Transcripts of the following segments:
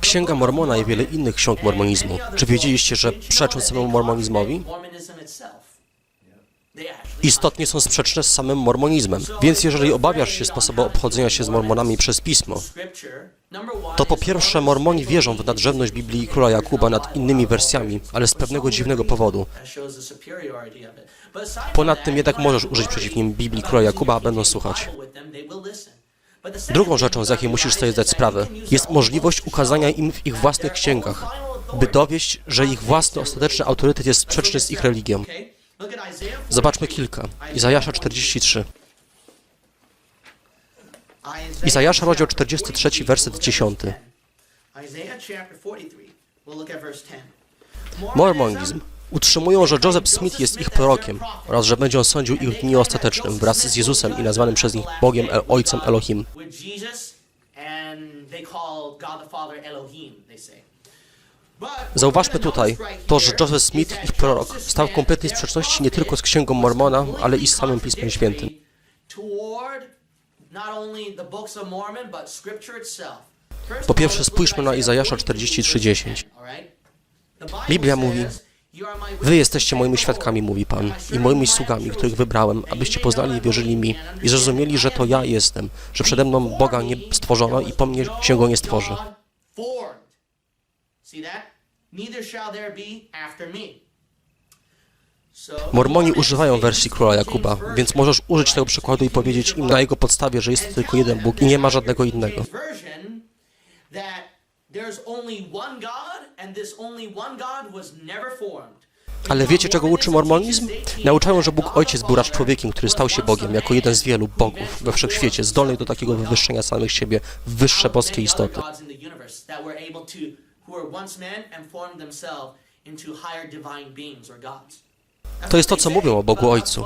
Księga Mormona i wiele innych ksiąg mormonizmu. Czy wiedzieliście, że przeczą samemu mormonizmowi? Istotnie są sprzeczne z samym mormonizmem. Więc jeżeli obawiasz się sposobu obchodzenia się z mormonami przez pismo, to po pierwsze mormoni wierzą w nadrzędność Biblii Króla Jakuba nad innymi wersjami, ale z pewnego dziwnego powodu. Ponad tym jednak możesz użyć przeciw nim Biblii Króla Jakuba, będą słuchać. Drugą rzeczą, z jakiej musisz sobie zdać sprawę, jest możliwość ukazania im w ich własnych księgach, by dowieść, że ich własny ostateczny autorytet jest sprzeczny z ich religią. Zobaczmy kilka. Izajasza 43. Izajasza, rozdział 43, werset 10. Mormonizm utrzymują, że Joseph Smith jest ich prorokiem oraz że będzie on sądził ich w dniu ostatecznym wraz z Jezusem i nazwanym przez nich Bogiem El Ojcem Elohim. Zauważmy tutaj to, że Joseph Smith, ich prorok, stał w kompletnej sprzeczności nie tylko z Księgą Mormona, ale i z samym Pismem Świętym. Po pierwsze, spójrzmy na Izajasza 43:10. Biblia mówi, Wy jesteście moimi świadkami, mówi Pan, i moimi sługami, których wybrałem, abyście poznali i wierzyli mi i zrozumieli, że to ja jestem, że przede mną Boga nie stworzono i po mnie się Go nie stworzy. Mormoni używają wersji króla Jakuba, więc możesz użyć tego przykładu i powiedzieć im na jego podstawie, że jest tylko jeden Bóg i nie ma żadnego innego. Ale wiecie, czego uczy mormonizm? Nauczają, że Bóg Ojciec był raz człowiekiem, który stał się Bogiem, jako jeden z wielu bogów we wszechświecie, zdolnych do takiego wywyższenia samych siebie w wyższe boskie istoty. To jest to, co mówią o Bogu Ojcu.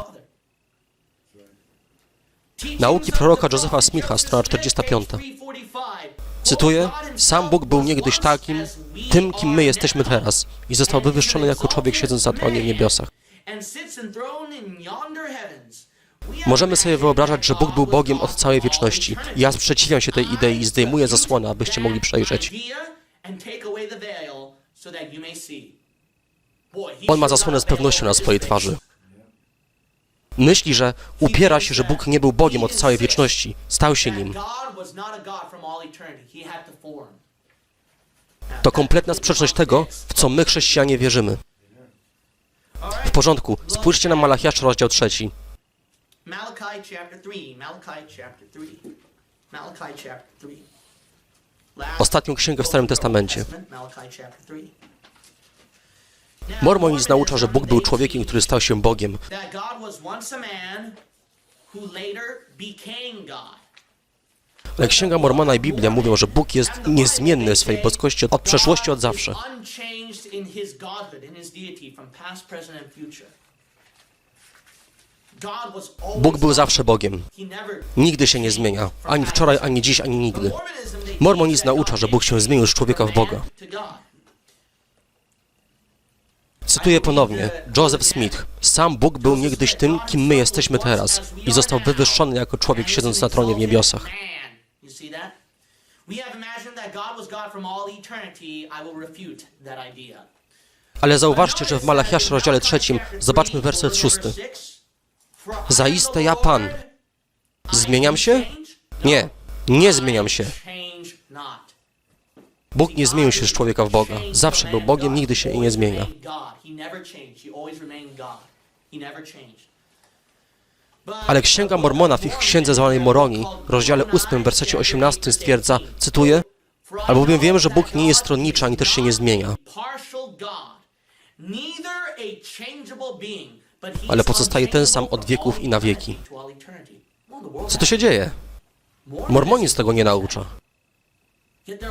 Nauki proroka Josepha Smitha, strona 45. Cytuję: Sam Bóg był niegdyś takim, tym, kim my jesteśmy teraz, i został wywyższony jako człowiek siedząc na tronie w niebiosach. Możemy sobie wyobrażać, że Bóg był Bogiem od całej wieczności. Ja sprzeciwiam się tej idei i zdejmuję zasłonę, abyście mogli przejrzeć. On ma zasłonę z pewnością na swojej twarzy. Myśli, że upiera się, że Bóg nie był Bogiem od całej wieczności. Stał się nim. To kompletna sprzeczność tego, w co my, chrześcijanie, wierzymy. W porządku, spójrzcie na Malachiasza, rozdział trzeci. Malachi chapter 3. Malachi chapter 3. Malachi chapter 3. Last Ostatnią księgę w Starym Testamencie. Malachi chapter 3. Mormonizm naucza, że Bóg był człowiekiem, który stał się Bogiem. Ale Księga Mormona i Biblia mówią, że Bóg jest niezmienny w swej boskości od przeszłości, od zawsze. Bóg był zawsze Bogiem. Nigdy się nie zmienia. Ani wczoraj, ani dziś, ani nigdy. Mormonizm naucza, że Bóg się zmienił z człowieka w Boga. Cytuję ponownie. Joseph Smith. Sam Bóg był niegdyś tym, kim my jesteśmy teraz i został wywyższony jako człowiek siedząc na tronie w niebiosach. Ale zauważcie, że w Malachiaszu rozdziale trzecim zobaczmy werset szósty. Zaiste ja Pan. Zmieniam się? Nie, nie zmieniam się. Bóg nie zmienił się z człowieka w Boga. Zawsze był Bogiem, nigdy się i nie zmienia. Ale Księga Mormona w ich księdze zwanej Moroni, rozdziale 8, wersecie 18 stwierdza, cytuję, albowiem wiem, że Bóg nie jest stronniczy, ani też się nie zmienia, ale pozostaje ten sam od wieków i na wieki. Co tu się dzieje? Mormonizm tego nie naucza.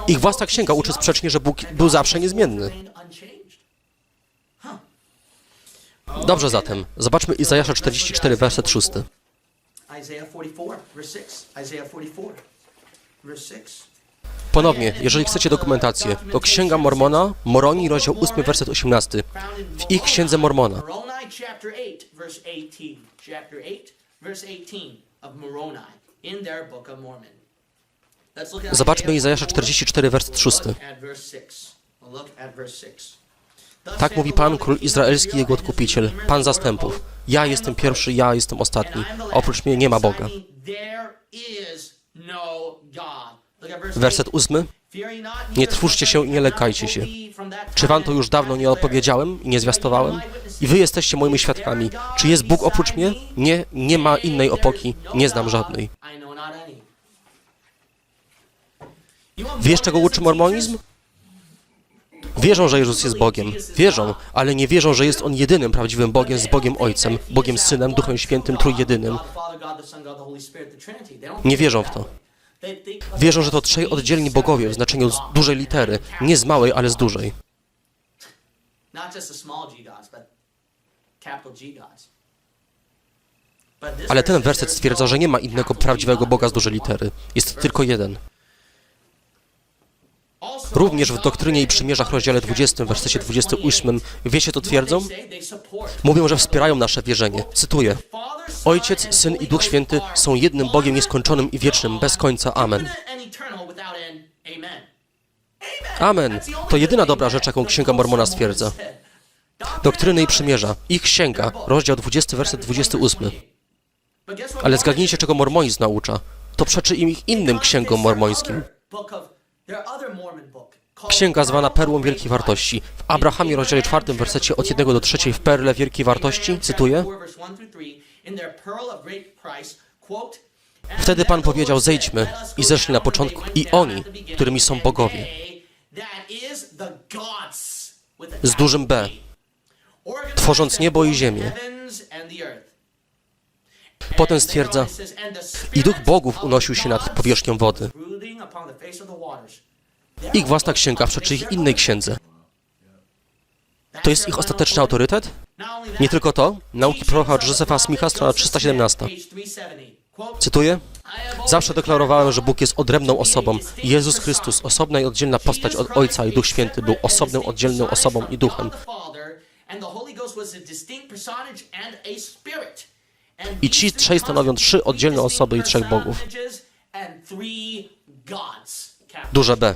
Ich własna księga uczy sprzecznie, że Bóg był zawsze niezmienny. Dobrze zatem, zobaczmy Izajasza 44, werset 6. Isaiah 44, verse 6. Isaiah 44, verse 6. Ponownie, jeżeli chcecie dokumentację, to Księga Mormona, Moroni, rozdział 8, werset 18. W ich Księdze Mormona. Moroni chapter 8, verse 18. Chapter 8, verse 18 of Moroni in their Book of Mormon. Zobaczmy Izajasza 44, werset 6. Look at verse 6. Look at verse 6. Thus Tak mówi Pan, Król Izraelski, Jego Odkupiciel, Pan zastępów. Ja jestem pierwszy, ja jestem ostatni. Oprócz mnie nie ma Boga. Werset 8. 8. Fear ye not, Nie trwóżcie się i nie lękajcie się. Czy wam to już dawno nie opowiedziałem i nie zwiastowałem? I wy jesteście moimi świadkami. Czy jest Bóg oprócz mnie? Nie, nie ma innej opoki. Nie znam żadnej. Wiesz, czego uczy mormonizm? Wierzą, że Jezus jest Bogiem. Wierzą, ale nie wierzą, że jest On jedynym prawdziwym Bogiem z Bogiem Ojcem, Bogiem Synem, Duchem Świętym, Trójjedynym. Nie wierzą w to. Wierzą, że to trzej oddzielni bogowie w znaczeniu z dużej litery. Nie z małej, ale z dużej. Ale ten werset stwierdza, że nie ma innego prawdziwego. Boga z dużej litery. Jest tylko jeden. Również w doktrynie i przymierzach rozdziale 20, w wersecie 28, wiecie to twierdzą? Mówią, że wspierają nasze wierzenie. Cytuję. Ojciec, Syn i Duch Święty są jednym Bogiem nieskończonym i wiecznym, bez końca. Amen. Amen. To jedyna dobra rzecz, jaką Księga Mormona stwierdza. Doktryny i przymierza. Ich księga, rozdział 20, werset 28. Ale zgadnijcie, czego mormonizm naucza. To przeczy im ich innym księgom mormońskim. Księga zwana perłą wielkiej wartości. W Abrahamie, rozdziale 4, wersecie od 1 do 3 w perle wielkiej wartości, cytuję, Wtedy Pan powiedział, zejdźmy i zeszli na początku i oni, którymi są bogowie, z dużym B, tworząc niebo i ziemię. Potem stwierdza, i duch bogów unosił się nad powierzchnią wody. Ich własna księga przeczy ich innej księdze. To jest ich ostateczny autorytet? Nie tylko to, nauki proroka Józefa Smicha, strona 317. Cytuję, Zawsze deklarowałem, że Bóg jest odrębną osobą. Jezus Chrystus, osobna i oddzielna postać od Ojca i Duch Święty, był osobną, oddzielną osobą i duchem. I ci trzej stanowią trzy oddzielne osoby i trzech bogów. Duże B.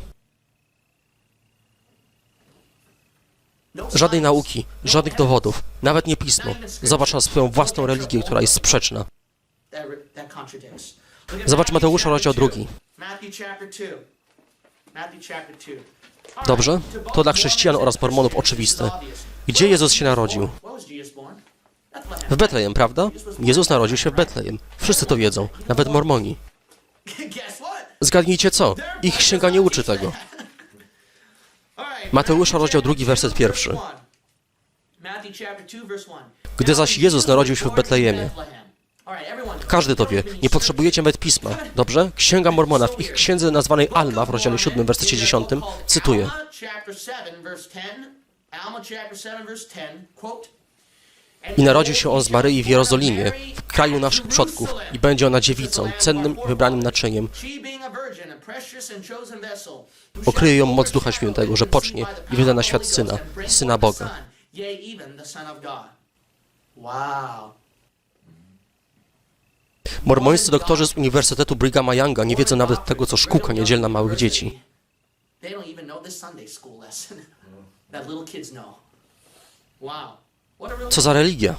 Żadnej nauki, żadnych dowodów, nawet nie pismo. Zobacz na swoją własną religię, która jest sprzeczna. Zobacz Mateusza, rozdział drugi. Dobrze? To dla chrześcijan oraz mormonów oczywiste. Gdzie Jezus się narodził? W Betlejem, prawda? Jezus narodził się w Betlejem. Wszyscy to wiedzą, nawet mormoni. Zgadnijcie co? Ich księga nie uczy tego. Mateusza, rozdział drugi, werset pierwszy. Gdy zaś Jezus narodził się w Betlejemie. Każdy to wie. Nie potrzebujecie nawet pisma. Dobrze? Księga Mormona w ich księdze nazwanej Alma w rozdziale 7, wersecie 10 cytuję. I narodził się on z Maryi w Jerozolimie, w kraju naszych przodków, i będzie ona dziewicą, cennym i wybranym naczyniem. Okryje ją moc Ducha Świętego, że pocznie i wyda na świat Syna, Syna Boga. Mormońscy doktorzy z Uniwersytetu Brighama Younga nie wiedzą nawet tego, co szkółka niedzielna małych dzieci. Wow. Co za religia?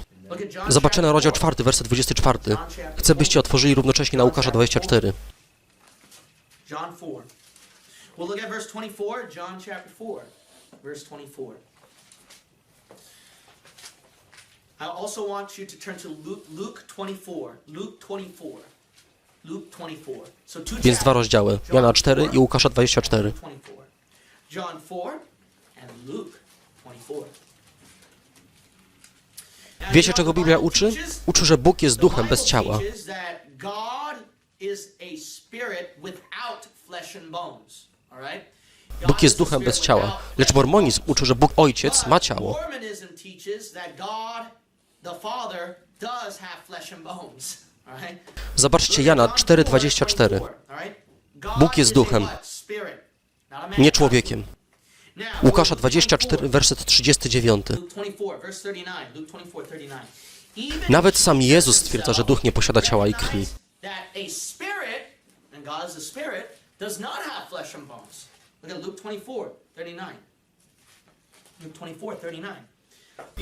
Zobaczymy rozdział 4, werset 24. Chcę, byście otworzyli równocześnie na Łukasza 24. John 4. We'll look at verse 24, John chapter 4, verse 24. I also want you to turn to Luke, Luke 24. Luke 24. Luke 24. So two Więc dwa rozdziały, Jana 4 i Łukasza 24. 24. John 4 and Luke 24. Wiecie, czego Biblia uczy? Uczy, że Bóg jest duchem bez ciała. Bóg jest duchem bez ciała. Lecz mormonizm uczy, że Bóg Ojciec ma ciało. Zobaczcie Jana 4,24. Bóg jest duchem, nie człowiekiem. Łukasza 24, werset 39. Nawet sam Jezus stwierdza, że duch nie posiada ciała i krwi. does not have flesh and bones. Look at Luke 24, 39. Luke 24, 39.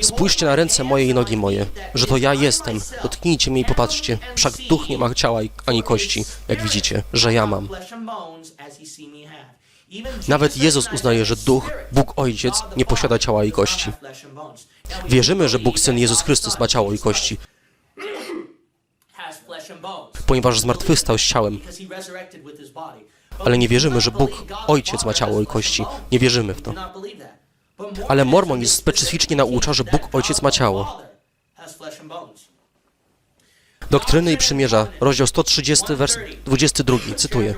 Spójrzcie na ręce moje i nogi moje, że to ja jestem. Dotknijcie mnie i popatrzcie. Wszak duch nie ma ciała ani kości, jak widzicie, że ja mam. Nawet Jezus uznaje, że duch, Bóg Ojciec, nie posiada ciała i kości. Wierzymy, że Bóg Syn Jezus Chrystus ma ciało i kości, ponieważ zmartwychwstał z ciałem, ale nie wierzymy, że Bóg Ojciec ma ciało i kości. Nie wierzymy w to. Ale mormonizm specyficznie naucza, że Bóg Ojciec ma ciało. Doktryny i Przymierza, rozdział 130, wers 22, cytuję.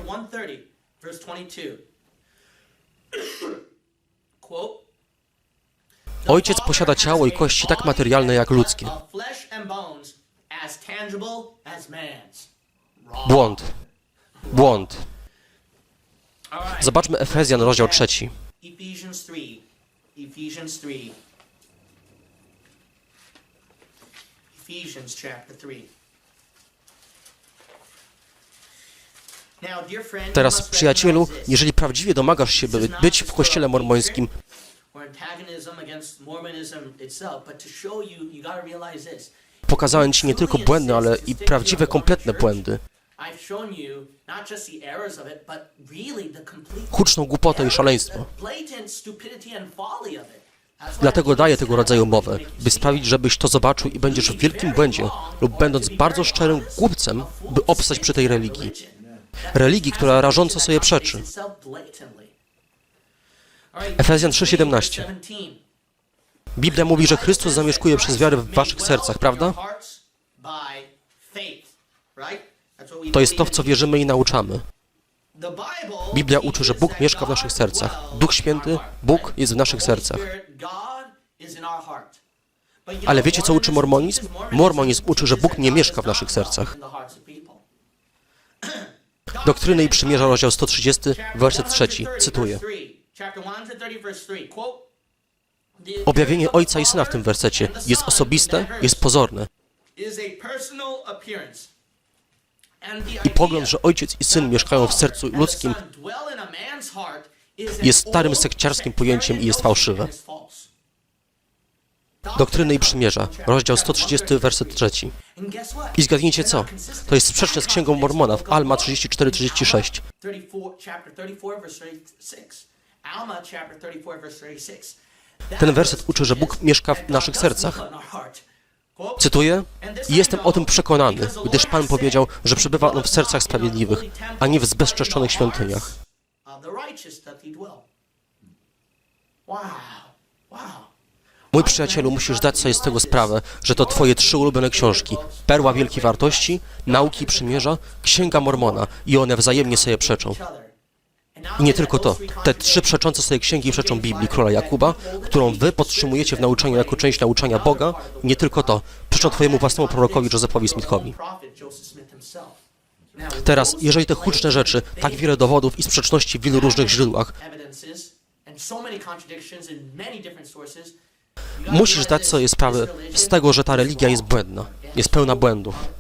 Ojciec posiada ciało i kości tak materialne jak ludzkie. Błąd. Błąd. Zobaczmy Efezjan, rozdział 3. Ephesians 3. Ephesians 3. Ephesians chapter 3. Teraz, przyjacielu, jeżeli prawdziwie domagasz się, by być w kościele mormońskim, pokazałem Ci nie tylko błędy, ale i prawdziwe, kompletne błędy. Huczną głupotę i szaleństwo. Dlatego daję tego rodzaju mowę, by sprawić, żebyś to zobaczył i będziesz w wielkim błędzie, lub będąc bardzo szczerym głupcem, by obstać przy tej religii. Religii, która rażąco sobie przeczy. Efezjan 3:17. Biblia mówi, że Chrystus zamieszkuje przez wiarę w waszych sercach, prawda? To jest to, w co wierzymy i nauczamy. Biblia uczy, że Bóg mieszka w naszych sercach. Duch Święty, Bóg jest w naszych sercach. Ale wiecie, co uczy mormonizm? Mormonizm uczy, że Bóg nie mieszka w naszych sercach. Doktryny i Przymierza, rozdział 130, werset 3, cytuję. Objawienie Ojca i Syna w tym wersecie jest osobiste, jest pozorne. I pogląd, że Ojciec i Syn mieszkają w sercu ludzkim, jest starym sekciarskim pojęciem i jest fałszywe. Doktryny i Przymierza, rozdział 130, werset 3. I zgadnijcie co? To jest sprzeczne z Księgą Mormona w Alma 34-36. 34, chapter 34, verse 36. Alma chapter 34, verse 36. Ten werset uczy, że Bóg mieszka w naszych sercach. Cytuję: jestem o tym przekonany, gdyż Pan powiedział, że przebywa On w sercach sprawiedliwych, a nie w zbezczeszczonych świątyniach. Wow, wow. Mój przyjacielu, musisz zdać sobie z tego sprawę, że to Twoje trzy ulubione książki Perła Wielkiej Wartości, Nauki Przymierza, Księga Mormona i one wzajemnie sobie przeczą. I nie tylko to. Te trzy przeczące sobie księgi przeczą Biblii króla Jakuba, którą wy podtrzymujecie w nauczaniu jako część nauczania Boga. I nie tylko to. Przeczą twojemu własnemu prorokowi Josephowi Smithowi. Teraz, jeżeli te huczne rzeczy, tak wiele dowodów i sprzeczności w wielu różnych źródłach, musisz zdać sobie sprawę z tego, że ta religia jest błędna, jest pełna błędów.